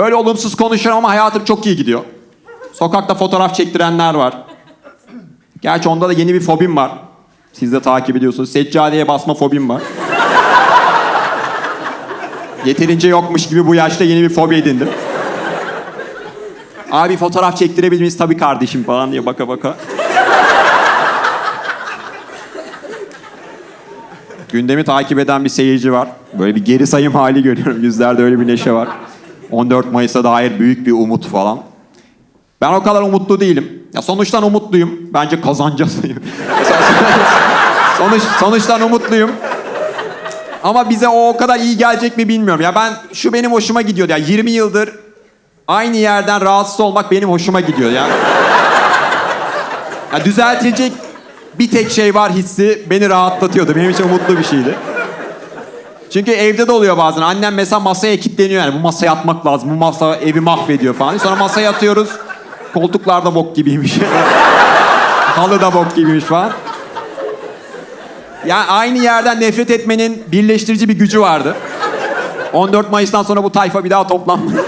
Böyle olumsuz konuşuyorum ama hayatım çok iyi gidiyor. Sokakta fotoğraf çektirenler var. Gerçi onda da yeni bir fobim var. Siz de takip ediyorsunuz. Seccadeye basma fobim var. Yeterince yokmuş gibi bu yaşta yeni bir fobi edindim. Abi fotoğraf çektirebilir miyiz? Tabii kardeşim falan diye baka baka. Gündemi takip eden bir seyirci var. Böyle bir geri sayım hali görüyorum. Yüzlerde öyle bir neşe var. 14 Mayıs'a dair büyük bir umut falan. Ben o kadar umutlu değilim. Ya sonuçtan umutluyum. Bence kazanacağız. Sonuç, sonuçtan umutluyum. Ama bize o o kadar iyi gelecek mi bilmiyorum. Ya ben şu benim hoşuma gidiyor. Ya 20 yıldır aynı yerden rahatsız olmak benim hoşuma gidiyor ya. ya düzeltilecek bir tek şey var hissi beni rahatlatıyordu. Benim için mutlu bir şeydi. Çünkü evde de oluyor bazen. Annem mesela masaya kilitleniyor yani. Bu masaya atmak lazım. Bu masa evi mahvediyor falan. Sonra masaya atıyoruz. Koltuklar da bok gibiymiş. Halı da bok gibiymiş falan. Yani aynı yerden nefret etmenin birleştirici bir gücü vardı. 14 Mayıs'tan sonra bu tayfa bir daha toplanmadı.